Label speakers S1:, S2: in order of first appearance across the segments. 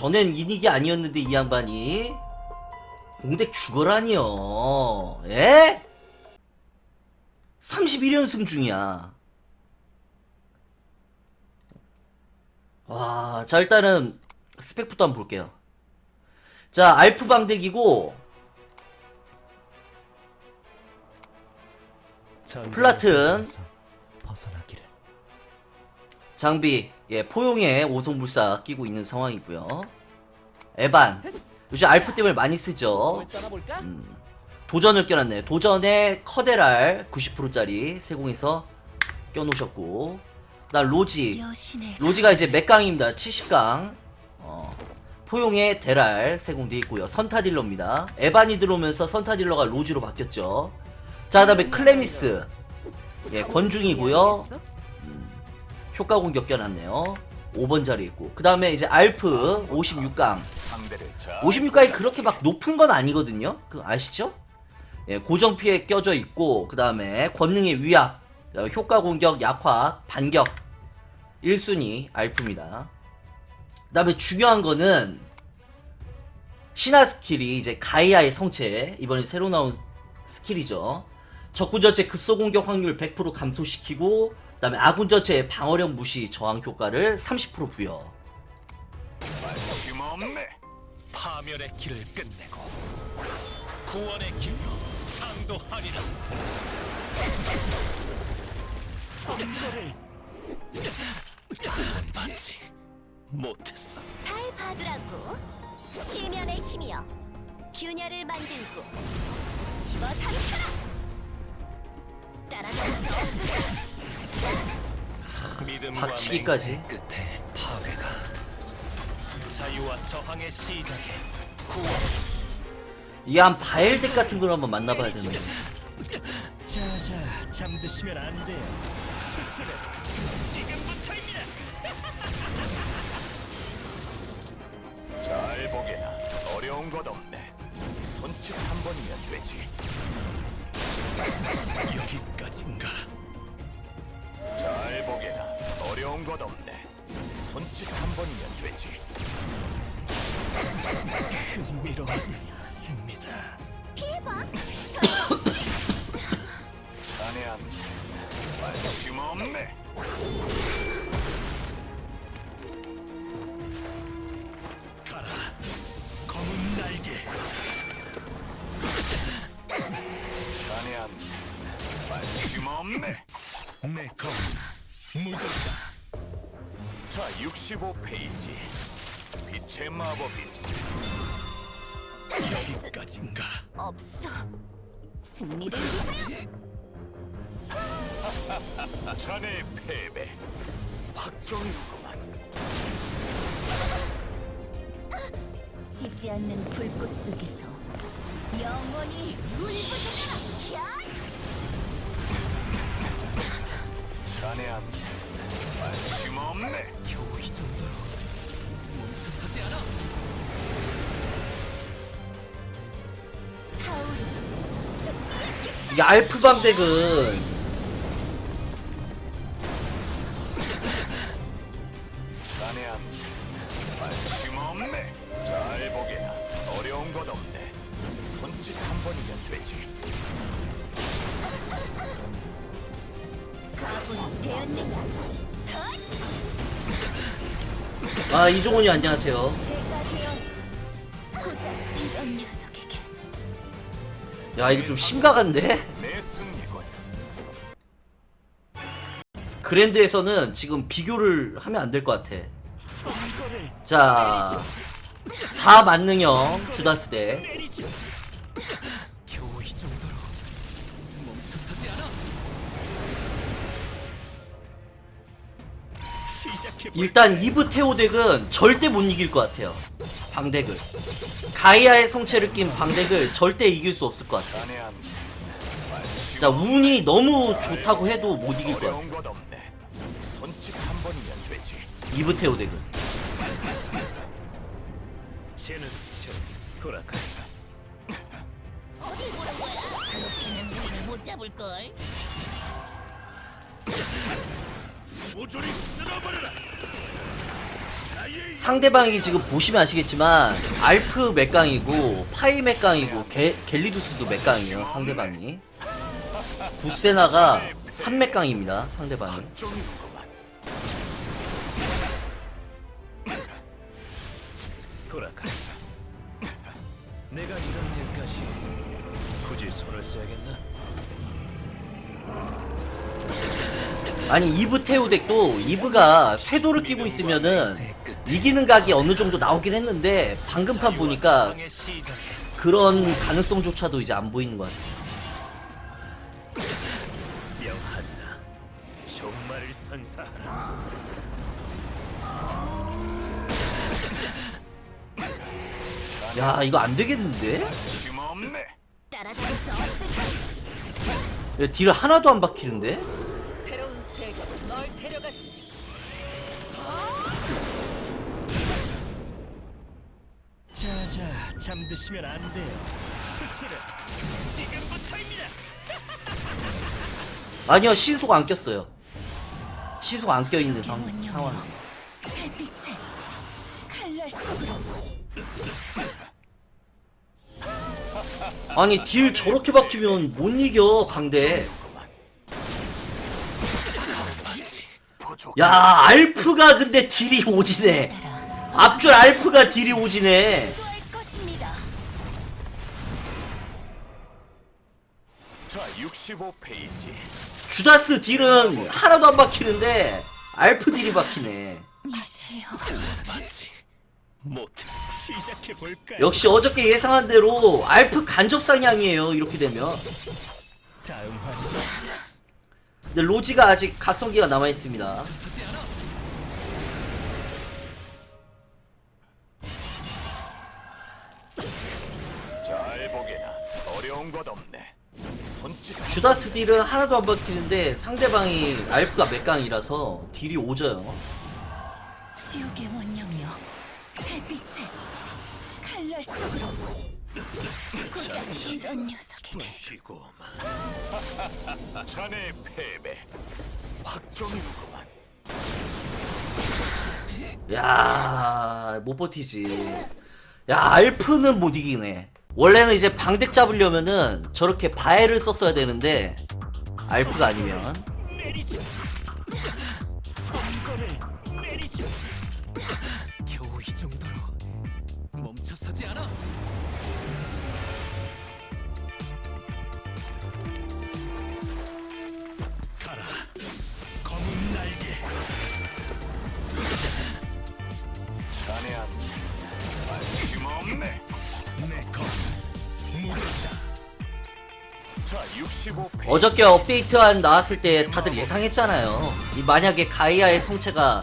S1: 전엔 이닉이 아니었는데 이 양반이 공백 죽어라니요. 예? 31연승 중이야. 와, 자 일단은 스펙부터 한번 볼게요. 자, 알프 방덱이고 플라튼.
S2: 벗어나기를.
S1: 장비, 예, 포용에 오송불사 끼고 있는 상황이고요. 에반, 요즘 알프 템을 많이 쓰죠. 음, 도전을 껴놨네. 도전에 커데랄 90%짜리 세공에서 껴놓으셨고, 그다음 로지, 로지가 이제 몇 강입니다. 70강. 어, 포용에 데랄 세공돼 있고요. 선타딜러입니다. 에반이 들어오면서 선타딜러가 로지로 바뀌었죠. 자, 그다음에 클레미스, 예, 권중이고요. 효과 공격 껴놨네요. 5번 자리에 있고. 그 다음에 이제 알프 56강. 56강이 그렇게 막 높은 건 아니거든요. 그 아시죠? 예, 고정 피해 껴져 있고, 그 다음에 권능의 위압, 어, 효과 공격, 약화, 반격. 1순위 알프입니다. 그 다음에 중요한 거는 신화 스킬이 이제 가이아의 성체, 이번에 새로 나온 스킬이죠. 적군 전체 급소 공격 확률 100% 감소시키고 그다음에 아군 전체의 방어력 무시 저항 효과를 30% 부여.
S3: 힘없네. 파멸의 길을 끝내고 구원의 길로 상도하리라. 선거를 구원받지 못했어.
S4: 잘 봐두라고 시면의 힘이여 균열을 만들고 집어삼켜라 따라잡을 수 없으리라
S3: 믿음과
S1: 박치기까지.
S3: 맹세 끝에 파괴가 자유와 저항의 시작에 구원.
S1: 이게 한 바엘덱 같은 걸 한번 만나봐야 되는데.
S2: 자자, 잠드시면 안 돼요.
S3: 수술은 지금부터입니다. 잘 보게나 어려운 것 없네. 손짓 한 번이면 되지. 여기까지인가? 잘 보게나 어려운 것 없네. 손짓 한 번이면 되지. 흥미로웠습니다.
S4: 피해봐
S3: 자네한테 관심 없네. 가라, 검은 날개. 자네한테 관심 없네. 내 검, 무적이다. 자, 65페이지. 빛의 마법 입술. 여기까지인가?
S4: 없어 승리를 위하여
S3: 자네 패배. 확정이구만.
S4: 지지 않는 불꽃 속에서 영원히 울부짖어라
S3: 자네한테 관심 없네. 겨우 이 정도로 멈춰서지 않아.
S4: 타오르
S1: 이게 알프 방덱은 아 이종훈이 안녕하세요. 야 이거 좀 심각한데? 그랜드에서는 지금 비교를 하면 안 될 것 같아. 자, 4 만능형 주다스 대 일단 이브 테오 덱은 절대 못 이길 것 같아요. 방덱을. 가이아의 성체를 낀 방덱을 절대 이길 수 없을 것 같아.
S3: 자네한테 관심
S1: 자, 운이 너무 좋다고 해도 못 이길 것 같아.
S3: 어려운 것 없네. 손짓 한 번이면 되지.
S1: 이브 테오 덱은. 상대방이 지금 보시면 아시겠지만 알프 맥강이고 파이 맥강이고 게, 갤리두스도 맥강이에요 상대방이 부세나가 3맥강입니다 상대방이.
S2: 돌아가. 내가 이런 일까지 굳이 손을 써야겠나?
S1: 아니 이브 태우덱도 이브가 쇄도를 끼고 있으면은 이기는 각이 어느 정도 나오긴 했는데 방금 판 보니까. 그런 가능성조차도 이제 안 보이는 것 같아요. 야 이거 안 되겠는데? 야, 딜 하나도 안 박히는데?
S4: 널 데려가지.
S2: 자자, 잠드시면 안 돼요. 스스로 지금부터입니다.
S1: 아니요 신속 안 꼈어요 신속 안 껴있는 상, 상황
S4: 달빛에 칼날 속으로
S1: 아니 딜 저렇게 박히면 못 이겨 강대
S3: 부족.
S1: 야 알프가 근데 딜이 오지네 앞줄 알프가 딜이 오지네.
S3: 자, 65페이지.
S1: 주다스 딜은 하나도 안 박히는데 알프 딜이 박히네
S4: 니시여.
S3: 맞지. 못했어.
S2: 시작해 볼까요?
S1: 역시 어저께 예상한 대로 알프 간접 상향이에요 이렇게 되면
S2: 다음 환자.
S1: 근데 로지가 아직 각성기가 남아있습니다
S2: 서지 않아.
S3: 잘 보게나. 어려운 것 없네. 손짓.
S1: 주다스 딜은 하나도 안 박히는데 상대방이 알프가 맥강이라서 딜이 오져요
S4: 지옥의 원령이여. 달빛에 칼날 속으로. 고작 이런 녀석에게.
S3: 쉬고만. 자네 패배. 확정이로구만.
S1: 야, 못 버티지. 야, 알프는 못 이기네. 원래는 이제 방덱 잡으려면은 저렇게 바에를 썼어야 되는데 알프가 아니면
S2: 내리죠. 겨우 이 정도로 멈춰서지 않아.
S1: 어저께 업데이트한 나왔을 때 다들 예상했잖아요. 이 만약에 가이아의 성체가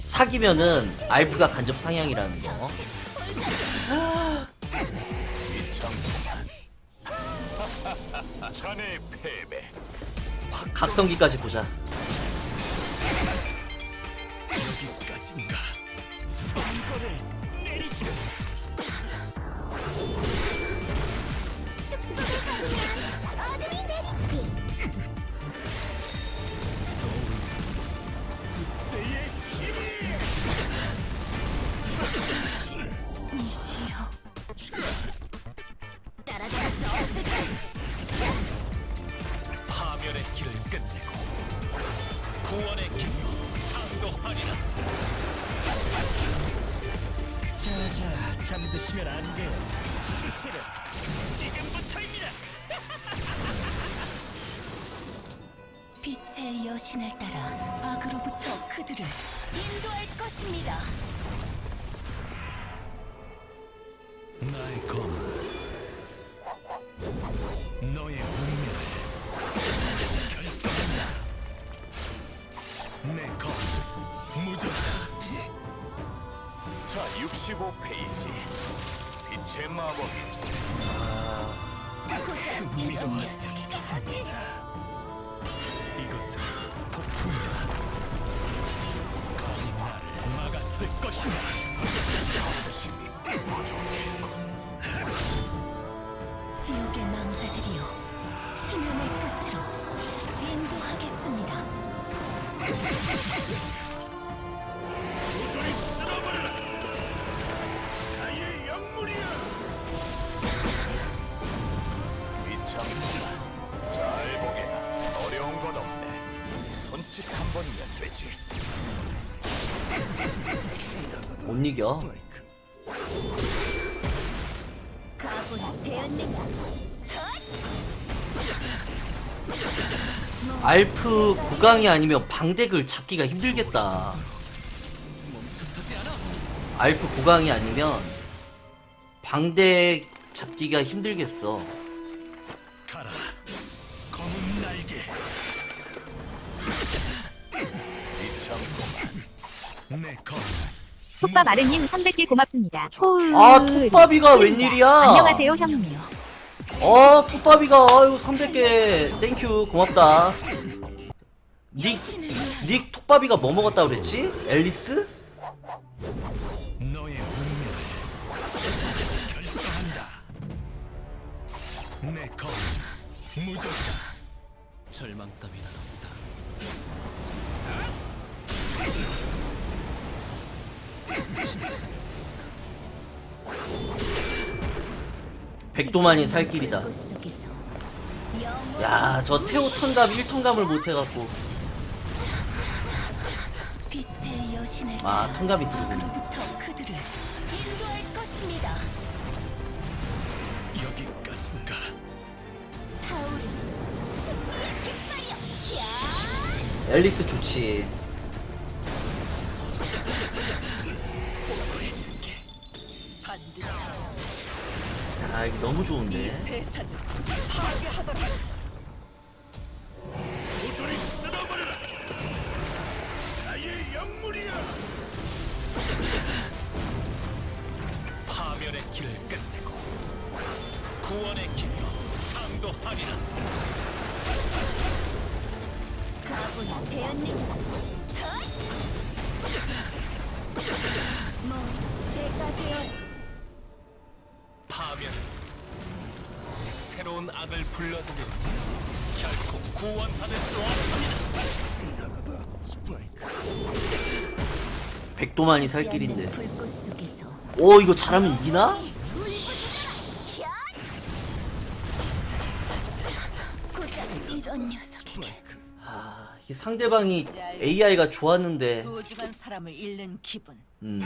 S1: 사기면은 알프가 간접 상향이라는 거. 각성기까지 보자.
S4: 빛의 여신을 따라 악으로부터 그들을 인도할 것입니다.
S2: 나의 검, 너의 운명을 결정한다. 내 검, 무적다.
S3: 자, 65페이지. 빛의 마법일세.
S4: 고작 이런 녀석에게
S2: 이것은 폭풍이다.
S4: 지옥의 망자들이여 심연의 끝으로 인도하겠습니다.
S1: 못 이겨. 알프 고강이 아니면 방덱을 잡기가 힘들겠다. 알프 고강이 아니면 방덱 잡기가 힘들겠어.
S2: 내 검.
S5: 톱밥 아르님 300개 고맙습니다. 호으.
S1: 아, 톱밥이가 웬일이야?
S5: 안녕하세요, 형님.
S1: 어, 풋밥이가 아유 300개 땡큐 고맙다. 닉, 닉 톱밥이가 뭐 먹었다 그랬지? 앨리스?
S2: 너의 운명을 결정한다. 내 검. 무적이다.
S3: 절망 따위는 없다.
S1: 백도만이 살 길이다. 야, 저 태호 턴감 1턴감을 못 해갖고.
S4: 빛의 여신을
S1: 아, 턴감이
S4: 것입니다.
S2: 여기까지인가?
S1: 앨리스 좋지. 너무 좋은데.
S2: 파멸의 길을 끝내고 구원의 길로 상도하리라.
S4: 되었느냐? 헛! 뭐 제가 되어
S2: 파멸은 새로운 악을 불러들여 결코 구원받을 수 없습니다. 미안하다, 스파이크.
S1: 백도만이 살 길인데. 오, 이거 잘하면 이기나? 아, 이게 상대방이 AI가 좋았는데.
S6: 소중한 사람을 잃는 기분.
S1: 음.